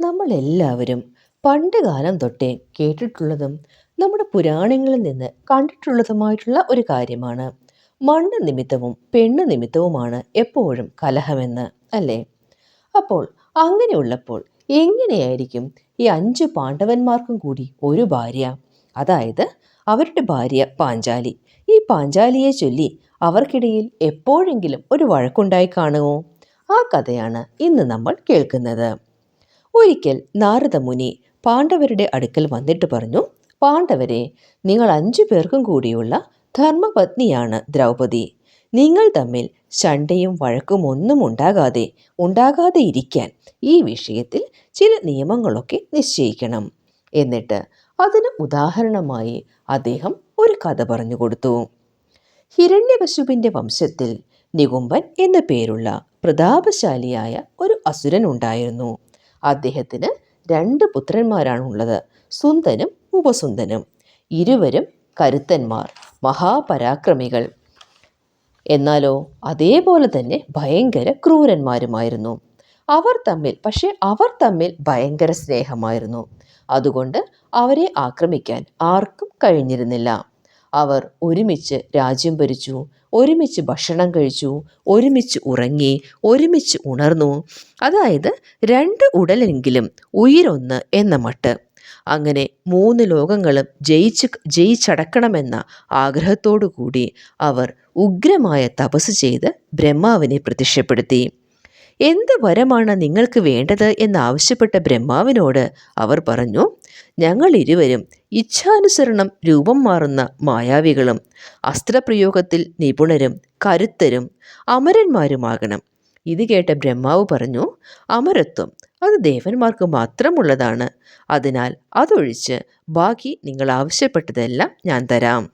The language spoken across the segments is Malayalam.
നമ്മളെല്ലാവരും പണ്ട് കാലം തൊട്ടേ കേട്ടിട്ടുള്ളതും നമ്മുടെ പുരാണങ്ങളിൽ നിന്ന് കണ്ടിട്ടുള്ളതുമായിട്ടുള്ള ഒരു കാര്യമാണ്. മണ്ണ് നിമിത്തവും പെണ്ണ് നിമിത്തവുമാണ് എപ്പോഴും കലഹമെന്ന് അല്ലേ? അപ്പോൾ അങ്ങനെയുള്ളപ്പോൾ എങ്ങനെയായിരിക്കും ഈ അഞ്ച് പാണ്ഡവന്മാർക്കും കൂടി ഒരു ഭാര്യ? അതായത് അവരുടെ ഭാര്യ പാഞ്ചാലി. ഈ പാഞ്ചാലിയെ ചൊല്ലി അവർക്കിടയിൽ എപ്പോഴെങ്കിലും ഒരു വഴക്കുണ്ടായി കാണുമോ? ആ കഥയാണ് ഇന്ന് നമ്മൾ കേൾക്കുന്നത്. ഒരിക്കൽ നാരദമുനി പാണ്ഡവരുടെ അടുക്കൽ വന്നിട്ട് പറഞ്ഞു പാണ്ഡവരെ നിങ്ങൾ അഞ്ചു പേർക്കും കൂടിയുള്ള ധർമ്മപത്നിയാണ് ദ്രൗപദി. നിങ്ങൾ തമ്മിൽ ശണ്ടയും വഴക്കും ഒന്നും ഉണ്ടാകാതെ ഉണ്ടാകാതെ ഇരിക്കാൻ ഈ വിഷയത്തിൽ ചില നിയമങ്ങളൊക്കെ നിശ്ചയിക്കണം. എന്നിട്ട് അതിന് ഉദാഹരണമായി അദ്ദേഹം ഒരു കഥ പറഞ്ഞു കൊടുത്തു. ഹിരണ്യകശുപിന്റെ വംശത്തിൽ നികുംബൻ എന്ന പേരുള്ള പ്രതാപശാലിയായ ഒരു അസുരൻ ഉണ്ടായിരുന്നു. അദ്ദേഹത്തിന് രണ്ട് പുത്രന്മാരാണുള്ളത്. സുന്ദനും ഉപസുന്ദനും. ഇരുവരും കരുത്തന്മാർ മഹാപരാക്രമികൾ. എന്നാലോ അതേപോലെ തന്നെ ഭയങ്കര ക്രൂരന്മാരുമായിരുന്നു. അവർ തമ്മിൽ പക്ഷേ അവർ തമ്മിൽ ഭയങ്കര സ്നേഹമായിരുന്നു. അതുകൊണ്ട് അവരെ ആക്രമിക്കാൻ ആർക്കും കഴിഞ്ഞിരുന്നില്ല. അവർ ഒരുമിച്ച് രാജ്യം ഭരിച്ചു. ഒരുമിച്ച് ഭക്ഷണം കഴിച്ചു. ഒരുമിച്ച് ഉറങ്ങി. ഒരുമിച്ച് ഉണർന്നു. അതായത് രണ്ട് ഉടലെങ്കിലും ഉയിരൊന്ന് എന്ന മട്ട്. അങ്ങനെ മൂന്ന് ലോകങ്ങളും ജയിച്ച് ജയിച്ചടക്കണമെന്ന ആഗ്രഹത്തോടു കൂടി അവർ ഉഗ്രമായ തപസ് ചെയ്ത് ബ്രഹ്മാവിനെ പ്രത്യക്ഷപ്പെടുത്തി. എന്ത് വരമാണ് നിങ്ങൾക്ക് വേണ്ടത് എന്നാവശ്യപ്പെട്ട ബ്രഹ്മാവിനോട് അവർ പറഞ്ഞു ഞങ്ങൾ ഇരുവരും ഇച്ഛാനുസരണം രൂപം മാറുന്ന മായാവികളും അസ്ത്രപ്രയോഗത്തിൽ നിപുണരും കരുത്തരും അമരന്മാരുമാകണം. ഇത് കേട്ട ബ്രഹ്മാവ് പറഞ്ഞു അമരത്വം അത് ദേവന്മാർക്ക് മാത്രമുള്ളതാണ്. അതിനാൽ അതൊഴിച്ച് ബാക്കി നിങ്ങൾ ആവശ്യപ്പെട്ടതെല്ലാം ഞാൻ തരാം.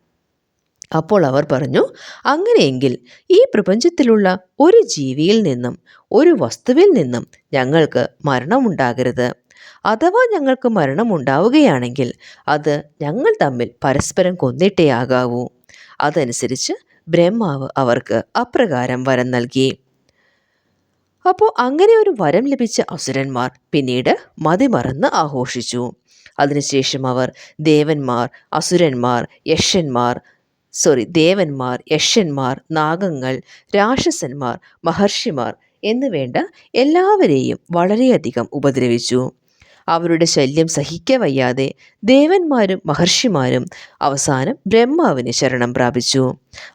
അപ്പോൾ അവർ പറഞ്ഞു അങ്ങനെയെങ്കിൽ ഈ പ്രപഞ്ചത്തിലുള്ള ഒരു ജീവിയിൽ നിന്നും ഒരു വസ്തുവിൽ നിന്നും ഞങ്ങൾക്ക് മരണമുണ്ടാകരുത്. അഥവാ ഞങ്ങൾക്ക് മരണം ഉണ്ടാവുകയാണെങ്കിൽ അത് ഞങ്ങൾ തമ്മിൽ പരസ്പരം കൊന്നിട്ടേ ആകാവൂ അതനുസരിച്ച് ബ്രഹ്മാവ് അവർക്ക് അപ്രകാരം വരം നൽകി. അപ്പോൾ അങ്ങനെ ഒരു വരം ലഭിച്ച അസുരന്മാർ പിന്നീട് മതിമറന്ന് ആഘോഷിച്ചു. അതിനുശേഷം അവർ ദേവന്മാർ അസുരന്മാർ യക്ഷന്മാർ സോറി ദേവന്മാർ യക്ഷന്മാർ നാഗങ്ങൾ രാക്ഷസന്മാർ മഹർഷിമാർ എന്നുവേണ്ട എല്ലാവരെയും വളരെയധികം ഉപദ്രവിച്ചു. അവരുടെ ശല്യം സഹിക്കവയ്യാതെ ദേവന്മാരും മഹർഷിമാരും അവസാനം ബ്രഹ്മാവിന് ശരണം പ്രാപിച്ചു.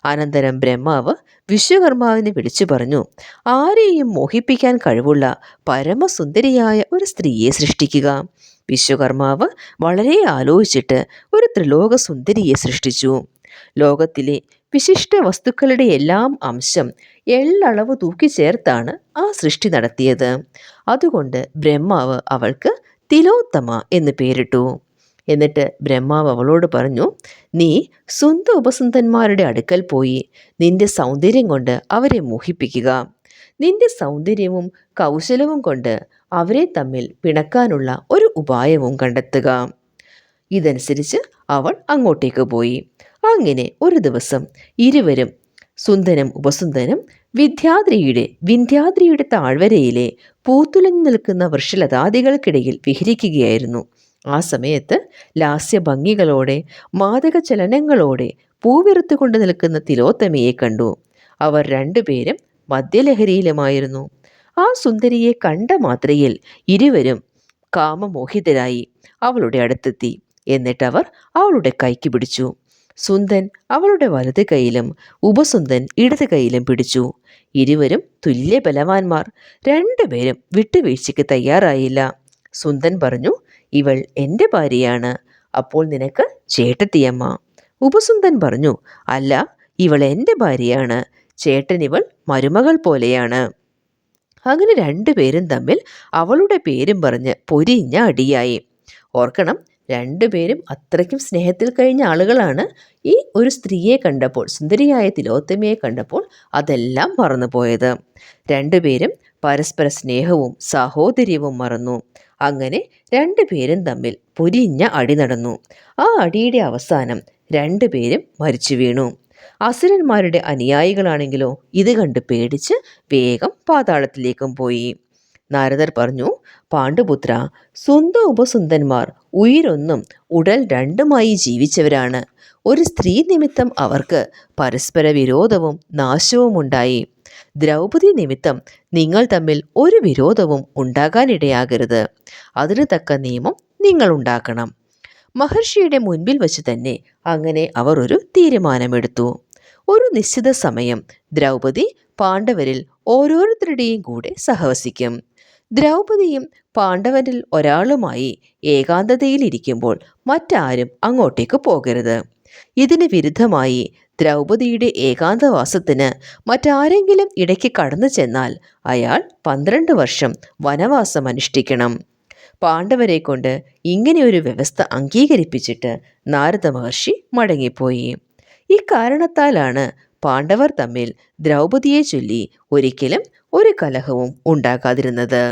അനന്തരം ബ്രഹ്മാവ് വിശ്വകർമാവിനെ വിളിച്ചു പറഞ്ഞു ആരെയും മോഹിപ്പിക്കാൻ കഴിവുള്ള പരമസുന്ദരിയായ ഒരു സ്ത്രീയെ സൃഷ്ടിക്കുക. വിശ്വകർമാവ് വളരെ ആലോചിച്ചിട്ട് ഒരു ത്രിലോക സുന്ദരിയെ സൃഷ്ടിച്ചു. ലോകത്തിലെ വിശിഷ്ട വസ്തുക്കളുടെ എല്ലാം അംശം എള്ളളവ് തൂക്കിച്ചേർത്താണ് ആ സൃഷ്ടി നടത്തിയത്. അതുകൊണ്ട് ബ്രഹ്മാവ് അവൾക്ക് തിലോത്തമ എന്ന് പേരിട്ടു. എന്നിട്ട് ബ്രഹ്മാവ് അവളോട് പറഞ്ഞു നീ സ്വന്തം ഉപസുന്ദന്മാരുടെ അടുക്കൽ പോയി നിന്റെ സൗന്ദര്യം കൊണ്ട് അവരെ മോഹിപ്പിക്കുക. നിന്റെ സൗന്ദര്യവും കൗശലവും കൊണ്ട് അവരെ തമ്മിൽ പിണക്കാനുള്ള ഒരു ഉപായവും കണ്ടെത്തുക. ഇതനുസരിച്ച് അവൾ അങ്ങോട്ടേക്ക് പോയി. അങ്ങനെ ഒരു ദിവസം ഇരുവരും സുന്ദരം ഉപസുന്ദരം വിദ്യാദ്രിയുടെ വിന്ധ്യാദ്രിയുടെ താഴ്വരയിലെ പൂത്തുലഞ്ഞു നിൽക്കുന്ന വൃക്ഷലതാദികൾക്കിടയിൽ വിഹരിക്കുകയായിരുന്നു. ആ സമയത്ത് ലാസ്യഭംഗികളോടെ മാതക ചലനങ്ങളോടെ പൂവിറുത്തുകൊണ്ട് നിൽക്കുന്ന തിലോത്തമയെ കണ്ടു. അവർ രണ്ടുപേരും മദ്യലഹരിയിലുമായിരുന്നു. ആ സുന്ദരിയെ കണ്ട മാത്രയിൽ ഇരുവരും കാമമോഹിതരായി അവളുടെ അടുത്തെത്തി. എന്നിട്ടവർ അവളുടെ കൈക്ക് പിടിച്ചു. സുന്ദൻ അവളുടെ വലത് കൈയിലും ഉപസുന്ദൻ ഇടത് കൈയിലും പിടിച്ചു. ഇരുവരും തുല്യ ബലവാന്മാർ. രണ്ടുപേരും വിട്ടുവീഴ്ചയ്ക്ക് തയ്യാറായില്ല. സുന്ദൻ പറഞ്ഞു ഇവൾ എന്റെ ഭാര്യയാണ്. അപ്പോൾ നിനക്ക് ചേട്ടത്തിയമ്മ. ഉപസുന്ദൻ പറഞ്ഞു അല്ല ഇവൾ എന്റെ ഭാര്യയാണ്. ചേട്ടൻ ഇവൾ മരുമകൾ പോലെയാണ്. അങ്ങനെ രണ്ടുപേരും തമ്മിൽ അവളുടെ പേരും പറഞ്ഞ് പൊരിഞ്ഞ അടിയായി. ഓർക്കണം രണ്ടുപേരും അത്രയ്ക്കും സ്നേഹത്തിൽ കഴിഞ്ഞ ആളുകളാണ്. ഈ ഒരു സ്ത്രീയെ കണ്ടപ്പോൾ സുന്ദരിയായ തിലോത്തമയെ കണ്ടപ്പോൾ അതെല്ലാം മറന്നുപോയത്. രണ്ടുപേരും പരസ്പര സ്നേഹവും സാഹോദര്യവും മറന്നു. അങ്ങനെ രണ്ടുപേരും തമ്മിൽ പൊരിഞ്ഞ അടി നടന്നു. ആ അടിയുടെ അവസാനം രണ്ടുപേരും മരിച്ചു വീണു. അസുരന്മാരുടെ അനുയായികളാണെങ്കിലോ ഇത് കണ്ട് പേടിച്ച് വേഗം പാതാളത്തിലേക്കും പോയി. നാരദർ പറഞ്ഞു പാണ്ഡുപുത്ര സ്വന്തം ഉപസുന്ദന്മാർ ഉയരൊന്നും ഉടൽ രണ്ടുമായി ജീവിച്ചവരാണ്. ഒരു സ്ത്രീ നിമിത്തം അവർക്ക് പരസ്പര വിരോധവും നാശവും ഉണ്ടായി. ദ്രൗപദി നിമിത്തം നിങ്ങൾ തമ്മിൽ ഒരു വിരോധവും ഉണ്ടാകാനിടയാകരുത്. അതിന് തക്ക നിയമം നിങ്ങൾ ഉണ്ടാക്കണം. മഹർഷിയുടെ മുൻപിൽ വച്ച് തന്നെ അങ്ങനെ അവർ ഒരു തീരുമാനമെടുത്തു. ഒരു നിശ്ചിത സമയം ദ്രൗപദി പാണ്ഡവരിൽ ഓരോരുത്തരുടെയും കൂടെ സഹവസിക്കും. ദ്രൗപദിയും പാണ്ഡവരിൽ ഒരാളുമായി ഏകാന്തതയിലിരിക്കുമ്പോൾ മറ്റാരും അങ്ങോട്ടേക്ക് പോകരുത്. ഇതിന് വിരുദ്ധമായി ദ്രൗപദിയുടെ ഏകാന്തവാസത്തിന് മറ്റാരെങ്കിലും ഇടയ്ക്ക് കടന്നു ചെന്നാൽ അയാൾ പന്ത്രണ്ട് വർഷം വനവാസം അനുഷ്ഠിക്കണം. പാണ്ഡവരെ കൊണ്ട് ഇങ്ങനെയൊരു വ്യവസ്ഥ അംഗീകരിപ്പിച്ചിട്ട് നാരദ മഹർഷി മടങ്ങിപ്പോയി. ഇക്കാരണത്താലാണ് പാണ്ഡവർ തമ്മിൽ ദ്രൗപദിയെ ചൊല്ലി ഒരിക്കലും ഒരു കലഹവും ഉണ്ടാകാതിരുന്നത്.